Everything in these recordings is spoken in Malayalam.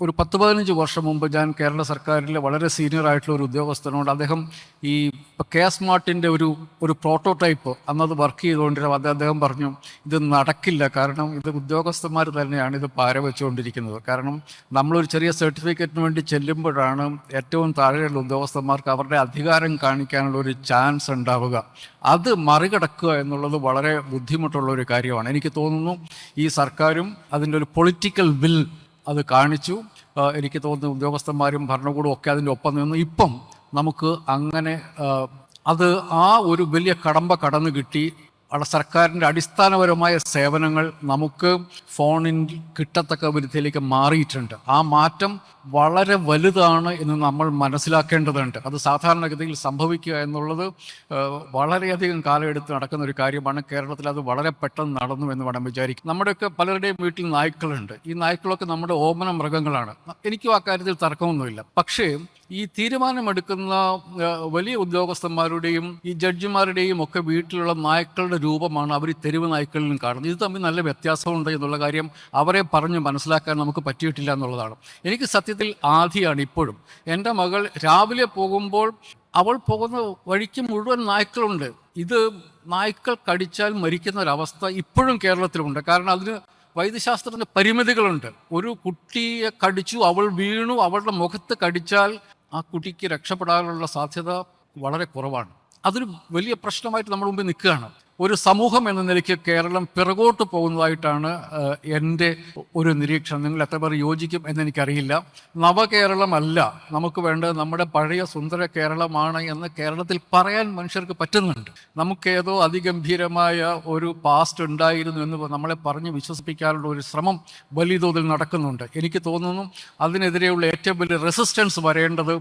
ഒരു പത്ത് പതിനഞ്ച് വർഷം മുമ്പ് ഞാൻ കേരള സർക്കാരിലെ വളരെ സീനിയർ ആയിട്ടുള്ള ഒരു ഉദ്യോഗസ്ഥനോട് അദ്ദേഹം ഈ കെ എസ് മാർട്ടിന്റെ ഒരു ഒരു പ്രോട്ടോടൈപ്പ് അന്നത് വർക്ക് ചെയ്തുകൊണ്ടിരുന്ന അദ്ദേഹം പറഞ്ഞു ഇത് നടക്കില്ല. കാരണം ഇത് ഉദ്യോഗസ്ഥന്മാർ തന്നെയാണ് ഇത് പാര വെച്ചുകൊണ്ടിരിക്കുന്നത്. കാരണം നമ്മളൊരു ചെറിയ സർട്ടിഫിക്കറ്റിന് വേണ്ടി ചെല്ലുമ്പോഴാണ് ഏറ്റവും താഴെയുള്ള ഉദ്യോഗസ്ഥന്മാർക്ക് അവരുടെ അധികാരം കാണിക്കാനുള്ള ഒരു ചാൻസ് ഉണ്ടാവുക. അത് മറികടക്കുക എന്നുള്ളത് വളരെ ബുദ്ധിമുട്ടുള്ള ഒരു കാര്യമാണ്. എനിക്ക് തോന്നുന്നു ഈ സർക്കാരും അതിന്റെ ഒരു പൊളിറ്റിക്കൽ വിൽ അത് കാണിച്ചു. എനിക്ക് തോന്നുന്നു ഉദ്യോഗസ്ഥന്മാരും ഭരണകൂടവും ഒക്കെ അതിന്റെ ഒപ്പം നിന്നു ഇപ്പം നമുക്ക് അങ്ങനെ അത് ആ ഒരു വലിയ കടമ്പ കടന്നു കിട്ടി. അവിടെ സർക്കാരിന്റെ അടിസ്ഥാനപരമായ സേവനങ്ങൾ നമുക്ക് ഫോണിൽ കിട്ടത്തക്ക വിധത്തിലേക്ക് മാറിയിട്ടുണ്ട്. ആ മാറ്റം വളരെ വലുതാണ് എന്ന് നമ്മൾ മനസ്സിലാക്കേണ്ടതുണ്ട്. അത് സാധാരണഗതിയിൽ സംഭവിക്കുക എന്നുള്ളത് വളരെയധികം കാലമെടുത്ത് നടക്കുന്ന ഒരു കാര്യമാണ്. കേരളത്തിൽ അത് വളരെ പെട്ടെന്ന് നടന്നു എന്ന് വേണം വിചാരിക്കും നമ്മുടെയൊക്കെ പലരുടെയും വീട്ടിൽ നായ്ക്കളുണ്ട്. ഈ നായ്ക്കളൊക്കെ നമ്മുടെ ഓമന മൃഗങ്ങളാണ്. എനിക്കും ആ കാര്യത്തിൽ തർക്കമൊന്നുമില്ല. പക്ഷേ ഈ തീരുമാനമെടുക്കുന്ന വലിയ ഉദ്യോഗസ്ഥന്മാരുടെയും ഈ ജഡ്ജിമാരുടെയും ഒക്കെ വീട്ടിലുള്ള നായ്ക്കളുടെ രൂപമാണ് അവർ തെരുവ് നായ്ക്കളിലും കാണുന്നത്. ഇത് തമ്മിൽ നല്ല വ്യത്യാസമുണ്ട് എന്നുള്ള കാര്യം അവരെ പറഞ്ഞ് മനസ്സിലാക്കാൻ നമുക്ക് പറ്റിയിട്ടില്ല എന്നുള്ളതാണ്. എനിക്ക് സത്യത്തിൽ ആധിയാണ് ഇപ്പോഴും. എന്റെ മകൾ രാവിലെ പോകുമ്പോൾ അവൾ പോകുന്ന വഴിക്ക് മുഴുവൻ നായ്ക്കളുണ്ട്. ഇത് നായ്ക്കൾ കടിച്ചാൽ മരിക്കുന്ന ഒരവസ്ഥ ഇപ്പോഴും കേരളത്തിലുണ്ട്. കാരണം അതിന് വൈദ്യശാസ്ത്രത്തിന്റെ പരിമിതികളുണ്ട്. ഒരു കുട്ടിയെ കടിച്ചു അവൾ വീണു അവളുടെ മുഖത്ത് കടിച്ചാൽ ആ കുട്ടിക്ക് രക്ഷപ്പെടാനുള്ള സാധ്യത വളരെ കുറവാണ്. അതൊരു വലിയ പ്രശ്നമായിട്ട് നമ്മുടെ മുമ്പിൽ നിൽക്കുകയാണ്. ഒരു സമൂഹം എന്ന നിലയ്ക്ക് കേരളം പിറകോട്ട് പോകുന്നതായിട്ടാണ് എന്റെ ഒരു നിരീക്ഷണം. നിങ്ങൾ എത്ര പേർ യോജിക്കും എന്നെനിക്കറിയില്ല നവകേരളമല്ല നമുക്ക് വേണ്ടത് നമ്മുടെ പഴയ സുന്ദര കേരളമാണ് എന്ന് കേരളത്തിൽ പറയാൻ മനുഷ്യർക്ക് പറ്റുന്നുണ്ട്. നമുക്കേതോ അതിഗംഭീരമായ ഒരു പാസ്റ്റ് ഉണ്ടായിരുന്നു എന്ന് നമ്മളെ പറഞ്ഞ് വിശ്വസിപ്പിക്കാനുള്ള ഒരു ശ്രമം വലിയ തോതിൽ നടക്കുന്നുണ്ട്. എനിക്ക് തോന്നുന്നു അതിനെതിരെയുള്ള ഏറ്റവും വലിയ റെസിസ്റ്റൻസ് വരേണ്ടത്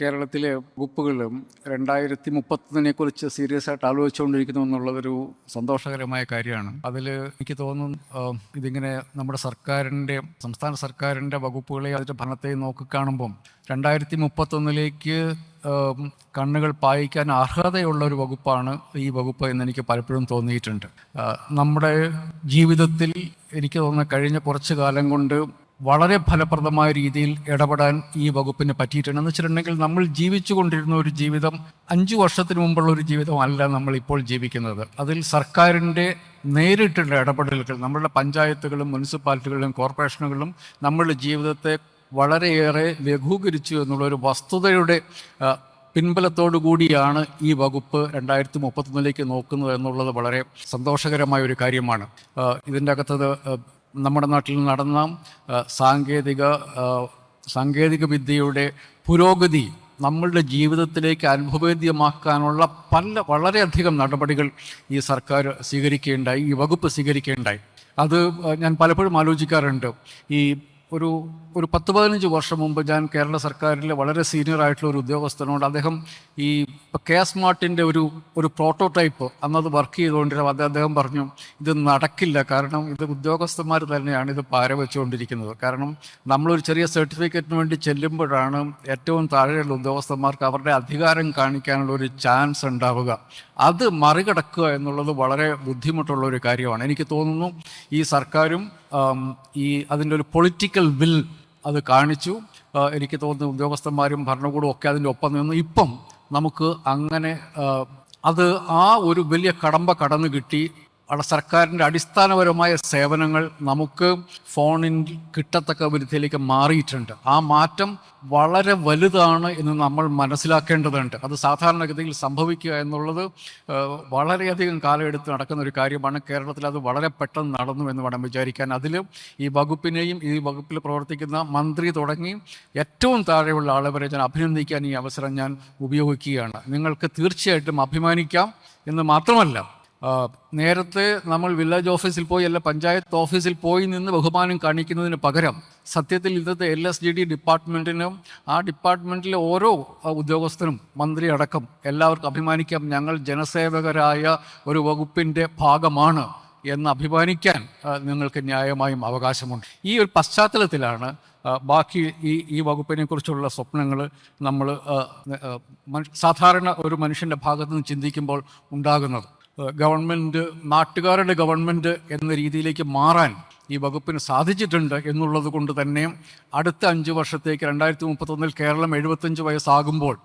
കേരളത്തിലെ വകുപ്പുകളും രണ്ടായിരത്തി മുപ്പത്തൊന്നിനെ കുറിച്ച് സീരിയസ് ആയിട്ട് ആലോചിച്ചുകൊണ്ടിരിക്കുന്നു എന്നുള്ളതൊരു സന്തോഷകരമായ കാര്യമാണ്. അതിൽ എനിക്ക് തോന്നുന്നു ഇതിങ്ങനെ നമ്മുടെ സർക്കാരിന്റെ സംസ്ഥാന സർക്കാരിന്റെ വകുപ്പുകളെ അതിന്റെ ഭരണത്തെ നോക്കിക്കാണുമ്പം രണ്ടായിരത്തി മുപ്പത്തൊന്നിലേക്ക് കണ്ണുകൾ പായിക്കാൻ അർഹതയുള്ള ഒരു വകുപ്പാണ് ഈ വകുപ്പ് എന്ന് എനിക്ക് പലപ്പോഴും തോന്നിയിട്ടുണ്ട്. നമ്മുടെ ജീവിതത്തിൽ എനിക്ക് തോന്നുന്ന കഴിഞ്ഞ കുറച്ച് കാലം കൊണ്ട് വളരെ ഫലപ്രദമായ രീതിയിൽ ഇടപെടാൻ ഈ വകുപ്പിന് പറ്റിയിട്ടുണ്ട് എന്ന് വെച്ചിട്ടുണ്ടെങ്കിൽ നമ്മൾ ജീവിച്ചു കൊണ്ടിരുന്ന ഒരു ജീവിതം അഞ്ചു വർഷത്തിന് മുമ്പുള്ള ഒരു ജീവിതമല്ല നമ്മൾ ഇപ്പോൾ ജീവിക്കുന്നത്. അതിൽ സർക്കാരിന്റെ നേരിട്ടുള്ള ഇടപെടലുകൾ നമ്മളുടെ പഞ്ചായത്തുകളും മുനിസിപ്പാലിറ്റികളും കോർപ്പറേഷനുകളും നമ്മളുടെ ജീവിതത്തെ വളരെയേറെ ലഘൂകരിച്ചു എന്നുള്ള ഒരു വസ്തുതയുടെ പിൻബലത്തോടു കൂടിയാണ് ഈ വകുപ്പ് രണ്ടായിരത്തി മുപ്പത്തൊന്നിലേക്ക് നോക്കുന്നത് എന്നുള്ളത് വളരെ സന്തോഷകരമായ ഒരു കാര്യമാണ്. ഇതിന്റെ അകത്തത് നമ്മുടെ നാട്ടിൽ നടന്ന സാങ്കേതിക സാങ്കേതിക വിദ്യയുടെ പുരോഗതി നമ്മളുടെ ജീവിതത്തിലേക്ക് അനുഭവേദ്യമാക്കാനുള്ള പല വളരെയധികം നടപടികൾ ഈ സർക്കാർ സ്വീകരിക്കുകയുണ്ടായി ഈ വകുപ്പ് സ്വീകരിക്കുകയുണ്ടായി. അത് ഞാൻ പലപ്പോഴും ആലോചിക്കാറുണ്ട്. ഈ ഒരു ഒരു പത്ത് പതിനഞ്ച് വർഷം മുമ്പ് ഞാൻ കേരള സർക്കാരിലെ വളരെ സീനിയർ ആയിട്ടുള്ള ഒരു ഉദ്യോഗസ്ഥനോട് അദ്ദേഹം ഈ കെ സ്മാർട്ടിന്റെ ഒരു ഒരു പ്രോട്ടോടൈപ്പ് അന്നത് വർക്ക് ചെയ്തുകൊണ്ടിരുന്ന അദ്ദേഹം പറഞ്ഞു ഇത് നടക്കില്ല. കാരണം ഇത് ഉദ്യോഗസ്ഥന്മാർ തന്നെയാണ് ഇത് പാര വെച്ചുകൊണ്ടിരിക്കുന്നത് കാരണം നമ്മളൊരു ചെറിയ സർട്ടിഫിക്കറ്റിന് വേണ്ടി ചെല്ലുമ്പോഴാണ് ഏറ്റവും താഴെയുള്ള ഉദ്യോഗസ്ഥന്മാർക്ക് അവരുടെ അധികാരം കാണിക്കാനുള്ള ഒരു ചാൻസ് ഉണ്ടാവുക. അത് മറികടക്കുക എന്നുള്ളത് വളരെ ബുദ്ധിമുട്ടുള്ള ഒരു കാര്യമാണ്. എനിക്ക് തോന്നുന്നു ഈ സർക്കാരും ഈ അതിന്റെ ഒരു പൊളിറ്റിക്കൽ വിൽ അത് കാണിച്ചു. എനിക്ക് തോന്നുന്നു ഉദ്യോഗസ്ഥന്മാരും ഭരണകൂടവും ഒക്കെ അതിന്റെ ഒപ്പം നിന്നു. ഇപ്പം നമുക്ക് അങ്ങനെ അത് ആ ഒരു വലിയ കടമ്പ കടന്നു കിട്ടി. അവിടെ സർക്കാരിന്റെ അടിസ്ഥാനപരമായ സേവനങ്ങൾ നമുക്ക് ഫോണിൽ കിട്ടത്തക്ക വിധത്തിലേക്ക് മാറിയിട്ടുണ്ട്. ആ മാറ്റം വളരെ വലുതാണ് എന്ന് നമ്മൾ മനസ്സിലാക്കേണ്ടതുണ്ട്. അത് സാധാരണഗതിയിൽ സംഭവിക്കുക എന്നുള്ളത് വളരെയധികം കാലമെടുത്ത് നടക്കുന്ന ഒരു കാര്യമാണ്. കേരളത്തിൽ അത് വളരെ പെട്ടെന്ന് നടന്നു എന്ന് വേണം വിചാരിക്കാൻ. അതിൽ ഈ വകുപ്പിനെയും ഈ വകുപ്പിൽ പ്രവർത്തിക്കുന്ന മന്ത്രി തുടങ്ങി ഏറ്റവും താഴെയുള്ള ആളുകളെ ഞാൻ അഭിനന്ദിക്കാൻ ഈ അവസരം ഞാൻ ഉപയോഗിക്കുകയാണ്. നിങ്ങൾക്ക് തീർച്ചയായിട്ടും അഭിമാനിക്കാം എന്ന് മാത്രമല്ല നേരത്തെ നമ്മൾ വില്ലേജ് ഓഫീസിൽ പോയി അല്ല പഞ്ചായത്ത് ഓഫീസിൽ പോയി നിന്ന് ബഹുമാനം കാണിക്കുന്നതിന് പകരം സത്യത്തിൽ ഇന്നത്തെ എൽ എസ് ജി ഡി ഡിപ്പാർട്ട്മെന്റിനും ആ ഡിപ്പാർട്ട്മെന്റിലെ ഓരോ ഉദ്യോഗസ്ഥനും മന്ത്രി അടക്കം എല്ലാവർക്കും അഭിമാനിക്കാം. ഞങ്ങൾ ജനസേവകരായ ഒരു വകുപ്പിന്റെ ഭാഗമാണ് എന്ന് അഭിമാനിക്കാൻ നിങ്ങൾക്ക് ന്യായമായും അവകാശമുണ്ട്. ഈ ഒരു പശ്ചാത്തലത്തിലാണ് ബാക്കി ഈ ഈ വകുപ്പിനെ കുറിച്ചുള്ള സ്വപ്നങ്ങൾ നമ്മൾ സാധാരണ ഒരു മനുഷ്യന്റെ ഭാഗത്ത് നിന്ന് ചിന്തിക്കുമ്പോൾ ഉണ്ടാകുന്നത്. ഗവൺമെന്റ് നാട്ടുകാരുടെ ഗവൺമെന്റ് എന്ന രീതിയിലേക്ക് മാറാൻ ഈ വകുപ്പിന് സാധിച്ചിട്ടുണ്ട് എന്നുള്ളത് കൊണ്ട് തന്നെ അടുത്ത അഞ്ച് വർഷത്തേക്ക് രണ്ടായിരത്തി മുപ്പത്തൊന്നിൽ കേരളം എഴുപത്തഞ്ച് വയസ്സാകുമ്പോൾ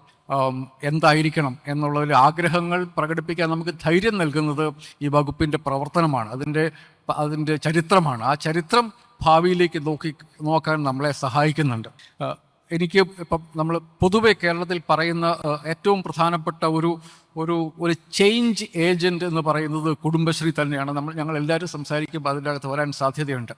എന്തായിരിക്കണം എന്നുള്ളതിൽ ആഗ്രഹങ്ങൾ പ്രകടിപ്പിക്കാൻ നമുക്ക് ധൈര്യം നൽകുന്നത് ഈ വകുപ്പിന്റെ പ്രവർത്തനമാണ്. അതിന്റെ അതിന്റെ ചരിത്രമാണ്. ആ ചരിത്രം ഭാവിയിലേക്ക് നോക്കി നോക്കാൻ നമ്മളെ സഹായിക്കുന്നുണ്ട്. എനിക്ക് ഇപ്പം നമ്മൾ പൊതുവെ കേരളത്തിൽ പറയുന്ന ഏറ്റവും പ്രധാനപ്പെട്ട ഒരു ഒരു ഒരു ചേഞ്ച് ഏജന്റ് എന്ന് പറയുന്നത് കുടുംബശ്രീ തന്നെയാണ്. നമ്മൾ ഞങ്ങൾ എല്ലാവരും സംസാരിക്കുമ്പോൾ അതിന്റെ അകത്ത് വരാൻ സാധ്യതയുണ്ട്.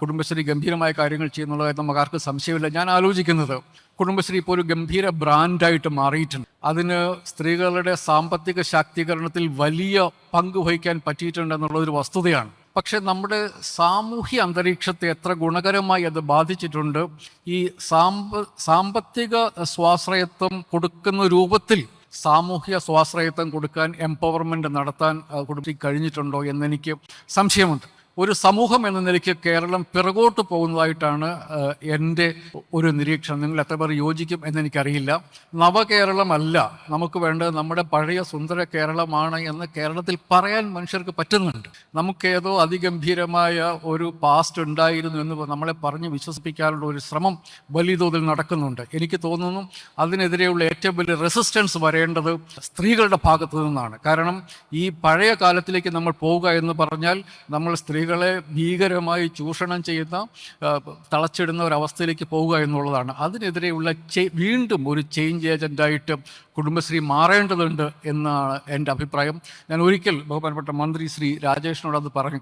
കുടുംബശ്രീ ഗംഭീരമായ കാര്യങ്ങൾ ചെയ്യുന്നുള്ളതായി നമുക്ക് ആർക്കും സംശയമില്ല. ഞാൻ ആലോചിക്കുന്നത് കുടുംബശ്രീ ഇപ്പോൾ ഒരു ഗംഭീര ബ്രാൻഡായിട്ട് മാറിയിട്ടുണ്ട്. അതിന് സ്ത്രീകളുടെ സാമ്പത്തിക ശാക്തീകരണത്തിൽ വലിയ പങ്ക് വഹിക്കാൻ പറ്റിയിട്ടുണ്ടെന്നുള്ളതൊരു വസ്തുതയാണ്. പക്ഷെ നമ്മുടെ സാമൂഹ്യ അന്തരീക്ഷത്തെ എത്ര ഗുണകരമായി അത് ബാധിച്ചിട്ടുണ്ട്. ഈ സാമ്പ സാമ്പത്തിക സ്വാശ്രയത്വം കൊടുക്കുന്ന രൂപത്തിൽ സാമൂഹ്യ സ്വാശ്രയത്വം കൊടുക്കാൻ എംപവർമെന്റ് നടത്താൻ കൊടുത്തി കഴിഞ്ഞിട്ടുണ്ടോ എന്നെനിക്ക് സംശയമുണ്ട്. ഒരു സമൂഹം എന്ന നിലയ്ക്ക് കേരളം പിറകോട്ട് പോകുന്നതായിട്ടാണ് എന്റെ ഒരു നിരീക്ഷണം. നിങ്ങൾ എത്ര പേർ യോജിക്കും എന്നെനിക്കറിയില്ല നവകേരളമല്ല നമുക്ക് വേണ്ടത് നമ്മുടെ പഴയ സുന്ദര കേരളമാണ് എന്ന് കേരളത്തിൽ പറയാൻ മനുഷ്യർക്ക് പറ്റുന്നുണ്ട്. നമുക്കേതോ അതിഗംഭീരമായ ഒരു പാസ്റ്റ് ഉണ്ടായിരുന്നു എന്ന് നമ്മളെ പറഞ്ഞ് വിശ്വസിപ്പിക്കാനുള്ള ഒരു ശ്രമം വലിയ തോതിൽ നടക്കുന്നുണ്ട്. എനിക്ക് തോന്നുന്നു അതിനെതിരെയുള്ള ഏറ്റവും വലിയ റെസിസ്റ്റൻസ് വരേണ്ടത് സ്ത്രീകളുടെ ഭാഗത്തു നിന്നാണ്. കാരണം ഈ പഴയ കാലത്തിലേക്ക് നമ്മൾ പോവുക എന്ന് പറഞ്ഞാൽ നമ്മൾ സ്ത്രീകളെ ഭീകരമായി ചൂഷണം ചെയ്യുന്ന തളച്ചിടുന്ന ഒരവസ്ഥയിലേക്ക് പോവുക എന്നുള്ളതാണ്. അതിനെതിരെയുള്ള വീണ്ടും ഒരു ചേഞ്ച് ഏജന്റായിട്ട് കുടുംബശ്രീ മാറേണ്ടതുണ്ട് എന്നാണ് എന്റെ അഭിപ്രായം. ഞാൻ ഒരിക്കൽ ബഹുമാനപ്പെട്ട മന്ത്രി ശ്രീ രാജേഷിനോട് അത് പറഞ്ഞു.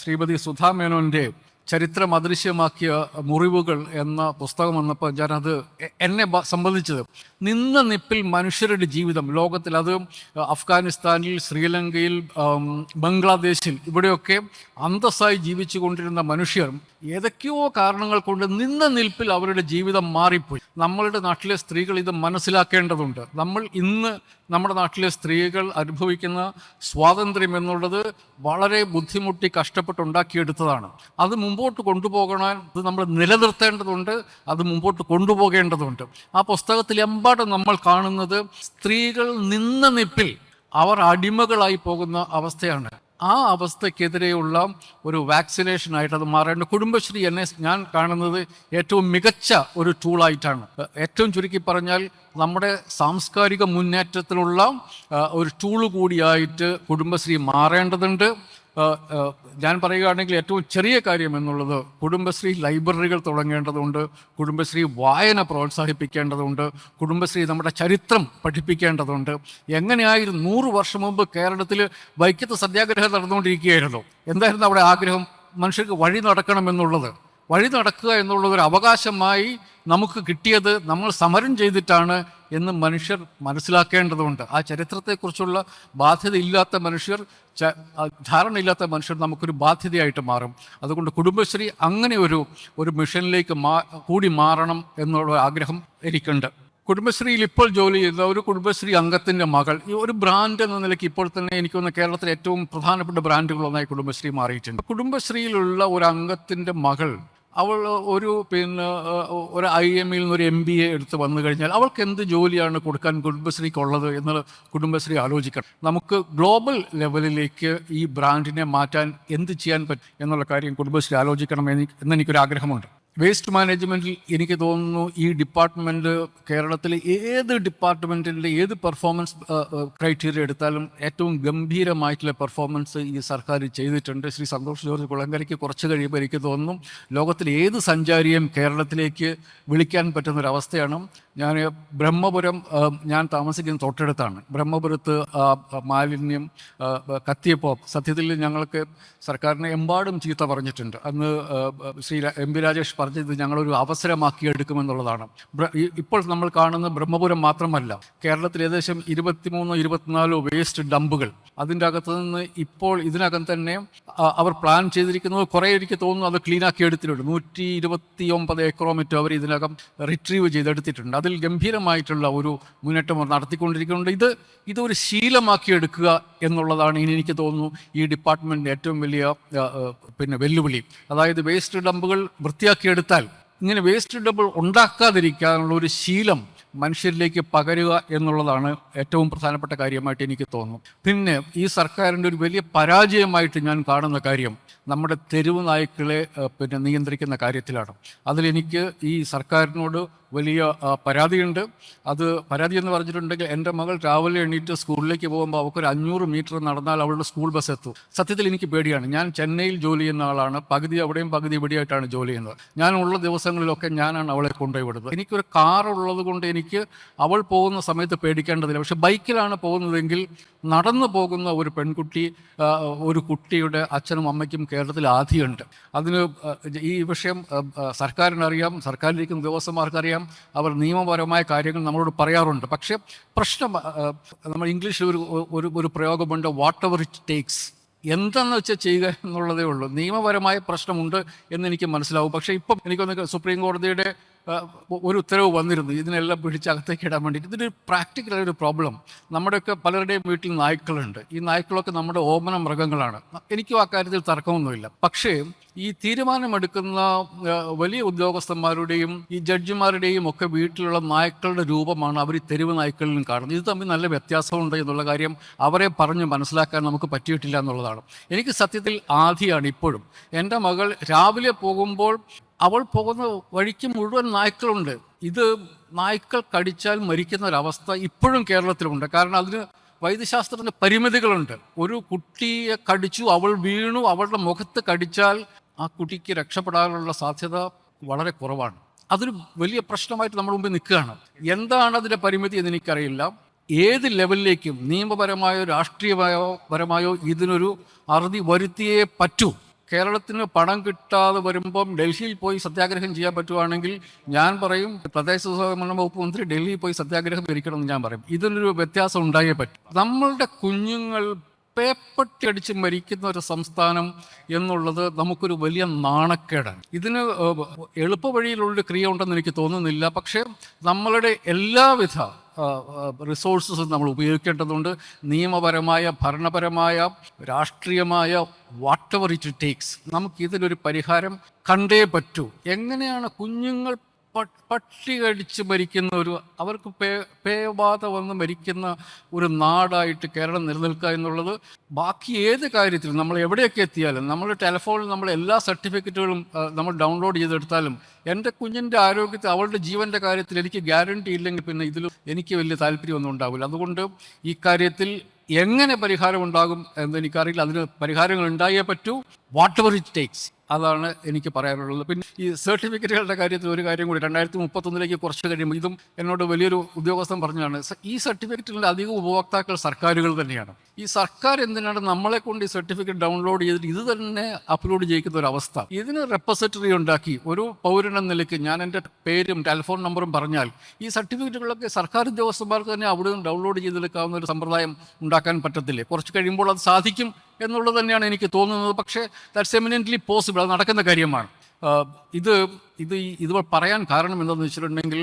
ശ്രീമതി സുധാ മേനോന്റെ ചരിത്രം അദൃശ്യമാക്കിയ മുറിവുകൾ എന്ന പുസ്തകം വന്നപ്പോൾ ഞാനത് എന്നെ സംബന്ധിച്ചത് നിന്ന നിപ്പിൽ മനുഷ്യരുടെ ജീവിതം ലോകത്തിൽ അത് അഫ്ഗാനിസ്ഥാനിൽ ശ്രീലങ്കയിൽ ബംഗ്ലാദേശിൽ ഇവിടെയൊക്കെ അന്തസ്സായി ജീവിച്ചു കൊണ്ടിരുന്ന മനുഷ്യർ ഏതൊക്കെയോ കാരണങ്ങൾ കൊണ്ട് നിന്ന നിൽപ്പിൽ അവരുടെ ജീവിതം മാറിപ്പോയി. നമ്മളുടെ നാട്ടിലെ സ്ത്രീകൾ ഇത് മനസ്സിലാക്കേണ്ടതുണ്ട്. നമ്മൾ ഇന്ന് നമ്മുടെ നാട്ടിലെ സ്ത്രീകൾ അനുഭവിക്കുന്ന സ്വാതന്ത്ര്യം എന്നുള്ളത് വളരെ ബുദ്ധിമുട്ടി കഷ്ടപ്പെട്ടുണ്ടാക്കിയെടുത്തതാണ്. അത് മുമ്പോട്ട് കൊണ്ടുപോകണം അത് നമ്മൾ നിലനിർത്തേണ്ടതുണ്ട്. അത് മുമ്പോട്ട് കൊണ്ടുപോകേണ്ടതുണ്ട്. ആ പുസ്തകത്തിൽ എമ്പാടും നമ്മൾ കാണുന്നത് സ്ത്രീകൾ നിന്ന നിപ്പിൽ അവർ അടിമകളായി പോകുന്ന അവസ്ഥയാണ്. ആ അവസ്ഥക്കെതിരെയുള്ള ഒരു വാക്സിനേഷനായിട്ട് അത് മാറേണ്ട. കുടുംബശ്രീ എന്നെ ഞാൻ കാണുന്നത് ഏറ്റവും മികച്ച ഒരു ടൂളായിട്ടാണ്. ഏറ്റവും ചുരുക്കി പറഞ്ഞാൽ നമ്മുടെ സാംസ്കാരിക മുന്നേറ്റത്തിനുള്ള ഒരു ടൂൾ കൂടിയായിട്ട് കുടുംബശ്രീ മാറേണ്ടതുണ്ട്. ഞാൻ പറയുകയാണെങ്കിൽ ഏറ്റവും ചെറിയ കാര്യം എന്നുള്ളത് കുടുംബശ്രീ ലൈബ്രറികൾ തുടങ്ങേണ്ടതുണ്ട് കുടുംബശ്രീ വായന പ്രോത്സാഹിപ്പിക്കേണ്ടതുണ്ട് കുടുംബശ്രീ നമ്മുടെ ചരിത്രം പഠിപ്പിക്കേണ്ടതുണ്ട്. എങ്ങനെയായിരുന്നു നൂറ് വർഷം മുമ്പ് കേരളത്തിൽ വൈക്കത്ത് സത്യാഗ്രഹം നടന്നുകൊണ്ടിരിക്കുകയായിരുന്നു. എന്തായിരുന്നു അവിടെ ആഗ്രഹം? മനുഷ്യർക്ക് വഴി നടക്കണമെന്നുള്ളത്. വഴി നടക്കുക എന്നുള്ള ഒരു അവകാശമായി നമുക്ക് കിട്ടിയത് നമ്മൾ സമരം ചെയ്തിട്ടാണ് എന്ന് മനുഷ്യർ മനസ്സിലാക്കേണ്ടതുണ്ട്. ആ ചരിത്രത്തെക്കുറിച്ചുള്ള ബാധ്യതയില്ലാത്ത മനുഷ്യർ ച- ഇല്ലാത്ത മനുഷ്യർ നമുക്കൊരു ബാധ്യതയായിട്ട് മാറും. അതുകൊണ്ട് കുടുംബശ്രീ അങ്ങനെ ഒരു ഒരു മിഷനിലേക്ക് മാ കൂടി മാറണം എന്നുള്ള ആഗ്രഹം എനിക്കുണ്ട്. കുടുംബശ്രീയിൽ ഇപ്പോൾ ജോലി ചെയ്ത ഒരു കുടുംബശ്രീ അംഗത്തിന്റെ മകൾ ഈ ഒരു ബ്രാൻഡ് എന്ന നിലയ്ക്ക് ഇപ്പോൾ തന്നെ എനിക്ക് തോന്നുന്നു കേരളത്തിലെ ഏറ്റവും പ്രധാനപ്പെട്ട ബ്രാൻഡുകളൊന്നായി കുടുംബശ്രീ മാറിയിട്ടുണ്ട്. കുടുംബശ്രീയിലുള്ള ഒരു അംഗത്തിന്റെ മകൾ അവൾ ഒരു പിന്നെ ഒരു ഐ എമ്മിൽ നിന്ന് ഒരു എം ബി എ എടുത്ത് വന്നു കഴിഞ്ഞാൽ അവൾക്ക് എന്ത് ജോലിയാണ് കൊടുക്കാൻ കുടുംബശ്രീക്കുള്ളത് എന്ന് കുടുംബശ്രീ ആലോചിക്കണം. നമുക്ക് ഗ്ലോബൽ ലെവലിലേക്ക് ഈ ബ്രാൻഡിനെ മാറ്റാൻ എന്ത് ചെയ്യാൻ പറ്റും എന്നുള്ള കാര്യം കുടുംബശ്രീ ആലോചിക്കണം എന്ന് എന്നെനിക്കൊരു ആഗ്രഹമുണ്ട് വേസ്റ്റ് മാനേജ്മെന്റിൽ എനിക്ക് തോന്നുന്നു ഈ ഡിപ്പാർട്ട്മെന്റ് കേരളത്തിലെ ഏത് ഡിപ്പാർട്ട്മെന്റിന്റെ ഏത് പെർഫോമൻസ് ക്രൈറ്റീരിയ എടുത്താലും ഏറ്റവും ഗംഭീരമായിട്ടുള്ള പെർഫോമൻസ് ഈ സർക്കാർ ചെയ്തിട്ടുണ്ട്. ശ്രീ സന്തോഷ് ജോർജ് കുളങ്കരയ്ക്ക് കുറച്ച് കഴിയുമ്പോൾ എനിക്ക് തോന്നുന്നു ലോകത്തിലെ ഏത് സഞ്ചാരിയും കേരളത്തിലേക്ക് വിളിക്കാൻ പറ്റുന്ന ഒരു അവസ്ഥയാണ് ഞാൻ ബ്രഹ്മപുരം ഞാൻ താമസിക്കുന്ന തൊട്ടടുത്താണ്. ബ്രഹ്മപുരത്ത് മാലിന്യം കത്തിയപ്പോൾ സത്യത്തിൽ ഞങ്ങൾക്ക് സർക്കാരിനെ എമ്പാടും ചീത്ത പറഞ്ഞിട്ടുണ്ട്. അന്ന് ശ്രീ എം പി രാജേഷ് പറഞ്ഞത് ഞങ്ങളൊരു അവസരമാക്കി എടുക്കുമെന്നുള്ളതാണ്. ഇപ്പോൾ നമ്മൾ കാണുന്ന ബ്രഹ്മപുരം മാത്രമല്ല. കേരളത്തിൽ ഏകദേശം ഇരുപത്തിമൂന്നോ ഇരുപത്തിനാലോ വേസ്റ്റ് ഡമ്പുകൾ അതിന്റെ അകത്ത് നിന്ന് ഇപ്പോൾ ഇതിനകം തന്നെ അവർ പ്ലാൻ ചെയ്തിരിക്കുന്നത് കുറേ എനിക്ക് തോന്നുന്നു അത് ക്ലീൻ ആക്കി എടുത്തിട്ടുണ്ട്. നൂറ്റി ഇരുപത്തി ഒമ്പത് ഏക്കറോമീറ്റർ അവർ ഇതിനകം റിട്രീവ് ചെയ്തെടുത്തിട്ടുണ്ട്. അതിൽ ഗംഭീരമായിട്ടുള്ള ഒരു മുന്നേറ്റം നടത്തിക്കൊണ്ടിരിക്കുന്നുണ്ട്. ഇത് ഇതൊരു ശീലമാക്കി എടുക്കുക എന്നുള്ളതാണ് ഇനി എനിക്ക് തോന്നുന്നു ഈ ഡിപ്പാർട്ട്മെന്റിന്റെ ഏറ്റവും വലിയ പിന്നെ വെല്ലുവിളി. അതായത് വേസ്റ്റ് ഡമ്പുകൾ വൃത്തിയാക്കിയെടുത്താൽ ഇങ്ങനെ വേസ്റ്റ് ഡബിൾ ഉണ്ടാക്കാതിരിക്കാനുള്ള ഒരു ശീലം മനുഷ്യരിലേക്ക് പകരുക എന്നുള്ളതാണ് ഏറ്റവും പ്രധാനപ്പെട്ട കാര്യമായിട്ട് എനിക്ക് തോന്നുന്നു പിന്നെ ഈ സർക്കാരിന്റെ ഒരു വലിയ പരാജയമായിട്ട് ഞാൻ കാണുന്ന കാര്യം നമ്മുടെ തെരുവ് നായ്ക്കളെ പിന്നെ നിയന്ത്രിക്കുന്ന കാര്യത്തിലാണ്. അതിലെനിക്ക് ഈ സർക്കാരിനോട് വലിയ പരാതിയുണ്ട്. അത് പരാതി എന്ന് പറഞ്ഞിട്ടുണ്ടെങ്കിൽ എന്റെ മകൾ രാവിലെ എണീറ്റ് സ്കൂളിലേക്ക് പോകുമ്പോൾ അവൾക്കൊരു അഞ്ഞൂറ് മീറ്റർ നടന്നാൽ അവളുടെ സ്കൂൾ ബസ് എത്തും. സത്യത്തിൽ എനിക്ക് പേടിയാണ്. ഞാൻ ചെന്നൈയിൽ ജോലി ചെയ്യുന്ന ആളാണ്. പകുതി അവിടെയും പകുതി ഇവിടെയായിട്ടാണ് ജോലി ചെയ്യുന്നത്. ഞാൻ ഉള്ള ദിവസങ്ങളിലൊക്കെ ഞാനാണ് അവളെ കൊണ്ടുപോയി വിടുന്നത്. എനിക്കൊരു കാർ ഉള്ളത് കൊണ്ട് എനിക്ക് അവൾ പോകുന്ന സമയത്ത് പേടിക്കേണ്ടതില്ല. പക്ഷെ ബൈക്കിലാണ് പോകുന്നതെങ്കിൽ നടന്നു പോകുന്ന ഒരു പെൺകുട്ടി ഒരു കുട്ടിയുടെ അച്ഛനും അമ്മയ്ക്കും കേരളത്തിൽ ആധിയുണ്ട് അതിന് ഈ വിഷയം സർക്കാരിനറിയാം സർക്കാരിലിരിക്കുന്ന ഉദ്യോഗസ്ഥന്മാർക്കറിയാം. അവർ നിയമപരമായ കാര്യങ്ങൾ നമ്മളോട് പറയാറുണ്ട്. പക്ഷേ പ്രശ്നം നമ്മൾ ഇംഗ്ലീഷിൽ ഒരു ഒരു ഒരു പ്രയോഗമുണ്ട് വാട്ട് എവർ ഇറ്റ് ടേക്സ് എന്തെന്ന് വെച്ചാൽ ചെയ്യുക എന്നുള്ളതേ ഉള്ളൂ. നിയമപരമായ പ്രശ്നമുണ്ട് എന്ന് എനിക്ക് മനസ്സിലാവും. പക്ഷേ ഇപ്പം എനിക്കൊന്ന് സുപ്രീം കോടതിയുടെ ഒരു ഉത്തരവ് വന്നിരുന്നു. ഇതിനെല്ലാം പിടിച്ച് അകത്തേക്ക് ഇടാൻ വേണ്ടിയിട്ട്. ഇതിന്റെ പ്രാക്ടിക്കലായ ഒരു പ്രോബ്ലം നമ്മുടെയൊക്കെ പലരുടെയും വീട്ടിൽ നായ്ക്കളുണ്ട്. ഈ നായ്ക്കളൊക്കെ നമ്മുടെ ഓമന മൃഗങ്ങളാണ്. എനിക്കും ആ കാര്യത്തിൽ തർക്കമൊന്നുമില്ല. പക്ഷേ ഈ തീരുമാനമെടുക്കുന്ന വലിയ ഉദ്യോഗസ്ഥന്മാരുടെയും ഈ ജഡ്ജിമാരുടെയും ഒക്കെ വീട്ടിലുള്ള നായ്ക്കളുടെ രൂപമാണ് അവർ തെരുവ് നായ്ക്കളിലും കാണുന്നത്. ഇത് തമ്മിൽ നല്ല വ്യത്യാസമുണ്ട് എന്നുള്ള കാര്യം അവരെ പറഞ്ഞ് മനസ്സിലാക്കാൻ നമുക്ക് പറ്റിയിട്ടില്ല എന്നുള്ളതാണ്. എനിക്ക് സത്യത്തിൽ ആധിയാണ് ഇപ്പോഴും. എന്റെ മകൾ രാവിലെ പോകുമ്പോൾ അവൾ പോകുന്ന വഴിക്ക് മുഴുവൻ നായ്ക്കളുണ്ട്. ഇത് നായ്ക്കൾ കടിച്ചാൽ മരിക്കുന്ന ഒരവസ്ഥ ഇപ്പോഴും കേരളത്തിലുണ്ട്. കാരണം അതിന് വൈദ്യശാസ്ത്രത്തിന് പരിമിതികളുണ്ട്. ഒരു കുട്ടിയെ കടിച്ചു അവൾ വീണു അവളുടെ മുഖത്ത് കടിച്ചാൽ ആ കുട്ടിക്ക് രക്ഷപ്പെടാനുള്ള സാധ്യത വളരെ കുറവാണ്. അതൊരു വലിയ പ്രശ്നമായിട്ട് നമ്മുടെ മുമ്പിൽ നിൽക്കുകയാണ്. എന്താണ് അതിന്റെ പരിമിതി എന്ന് എനിക്കറിയില്ല. ഏത് ലെവലിലേക്കും നിയമപരമായോ രാഷ്ട്രീയമായോ പരമായോ ഇതിനൊരു അറുതി വരുത്തിയേ പറ്റൂ. കേരളത്തിന് പണം കിട്ടാതെ വരുമ്പം ഡൽഹിയിൽ പോയി സത്യാഗ്രഹം ചെയ്യാൻ പറ്റുവാണെങ്കിൽ ഞാൻ പറയും പ്രദേശ സ്വയംഭരണ വകുപ്പ് മന്ത്രി ഡൽഹിയിൽ പോയി സത്യാഗ്രഹം ഭരിക്കണം എന്ന് ഞാൻ പറയും. ഇതിനൊരു വ്യത്യാസം ഉണ്ടായേ പറ്റും. നമ്മളുടെ കുഞ്ഞുങ്ങൾ പേപ്പട്ടി അടിച്ച് മരിക്കുന്ന ഒരു സംസ്ഥാനം എന്നുള്ളത് നമുക്കൊരു വലിയ നാണക്കേടാണ്. ഇതിന് എളുപ്പ വഴിയിലുള്ളൊരു ക്രിയ ഉണ്ടെന്ന് എനിക്ക് തോന്നുന്നില്ല. പക്ഷേ നമ്മളുടെ എല്ലാവിധ റിസോഴ്സസും നമ്മൾ ഉപയോഗിക്കേണ്ടതുണ്ട്. നിയമപരമായ ഭരണപരമായ രാഷ്ട്രീയമായ വാട്ടവർ ഇറ്റ് ടേക്സ് നമുക്കിതിലൊരു പരിഹാരം കണ്ടേ പറ്റൂ. എങ്ങനെയാണ് കുഞ്ഞുങ്ങൾ പട്ടി കടിച്ച് മരിക്കുന്ന ഒരു അവർക്ക് പേ പേബാധ വന്ന് മരിക്കുന്ന ഒരു നാടായിട്ട് കേരളം നിലനിൽക്കുക എന്നുള്ളത് ബാക്കി ഏത് കാര്യത്തിലും നമ്മൾ എവിടെയൊക്കെ എത്തിയാലും നമ്മുടെ ടെലിഫോണിൽ നമ്മൾ എല്ലാ സർട്ടിഫിക്കറ്റുകളും നമ്മൾ ഡൗൺലോഡ് ചെയ്തെടുത്താലും എന്റെ കുഞ്ഞിന്റെ ആരോഗ്യത്തിൽ അവളുടെ ജീവന്റെ കാര്യത്തിൽ എനിക്ക് ഗ്യാരണ്ടി ഇല്ലെങ്കിൽ പിന്നെ ഇതിൽ എനിക്ക് വലിയ താല്പര്യമൊന്നും ഉണ്ടാവില്ല. അതുകൊണ്ട് ഈ കാര്യത്തിൽ എങ്ങനെ പരിഹാരം ഉണ്ടാകും എന്ന് എനിക്കറിയില്ല. അതിന് പരിഹാരങ്ങൾ ഉണ്ടായേ പറ്റൂ. വാട്ട് എവർ ഇറ്റ് ടേക്സ് അതാണ് എനിക്ക് പറയാനുള്ളത്. പിന്നെ ഈ സർട്ടിഫിക്കറ്റുകളുടെ കാര്യത്തിൽ ഒരു കാര്യം കൂടി. രണ്ടായിരത്തി മുപ്പത്തൊന്നിലേക്ക് കുറച്ച് കഴിയുമ്പോൾ ഇതും എന്നോട് വലിയൊരു ഉദ്യോഗസ്ഥൻ പറഞ്ഞതാണ്. "സ- ഈ സർട്ടിഫിക്കറ്റുകളുടെ അധിക ഉപഭോക്താക്കൾ സർക്കാരുകൾ തന്നെയാണ്. ഈ സർക്കാർ എന്തിനാണ് നമ്മളെ കൊണ്ട് ഈ സർട്ടിഫിക്കറ്റ് ഡൗൺലോഡ് ചെയ്തിട്ട് ഇത് തന്നെ അപ്ലോഡ് ചെയ്യിക്കുന്ന ഒരു അവസ്ഥ? ഇതിന് റെപ്പസിറ്ററി ഉണ്ടാക്കി ഒരു പൗരൻ എന്ന നിലയ്ക്ക് ഞാൻ എന്റെ പേരും ടെലിഫോൺ നമ്പറും പറഞ്ഞാൽ ഈ സർട്ടിഫിക്കറ്റുകളൊക്കെ സർക്കാർ ഉദ്യോഗസ്ഥന്മാർക്ക് തന്നെ അവിടെ നിന്ന് ഡൗൺലോഡ് ചെയ്തെടുക്കാവുന്ന ഒരു സമ്പ്രദായം ഉണ്ടാക്കാൻ പറ്റത്തില്ലേ? കുറച്ച് കഴിയുമ്പോൾ അത് സാധിക്കും എന്നുള്ളത് തന്നെയാണ് എനിക്ക് തോന്നുന്നത്. പക്ഷേ ദാറ്റ്സ് എമിനന്റ്ലി പോസിബിൾ അത് നടക്കുന്ന കാര്യമാണ്. ഇത് ഇത് ഇത് പറയാൻ കാരണം എന്താണെന്ന് വെച്ചിട്ടുണ്ടെങ്കിൽ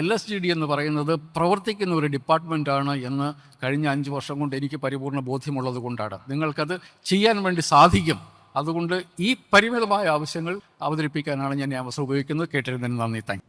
എൽ എസ് ജി ഡി എന്ന് പറയുന്നത് പ്രവർത്തിക്കുന്ന ഒരു ഡിപ്പാർട്ട്മെന്റാണ് എന്ന് കഴിഞ്ഞ അഞ്ച് വർഷം കൊണ്ട് എനിക്ക് പരിപൂർണ ബോധ്യമുള്ളത് കൊണ്ടാണ്. നിങ്ങൾക്കത് ചെയ്യാൻ വേണ്ടി സാധിക്കും. അതുകൊണ്ട് ഈ പരിമിതമായ ആവശ്യങ്ങൾ അവതരിപ്പിക്കാനാണ് ഞാൻ ഈ അവസരം ഉപയോഗിക്കുന്നത്. കേട്ടിരുന്നതിന് നന്ദി. താങ്ക്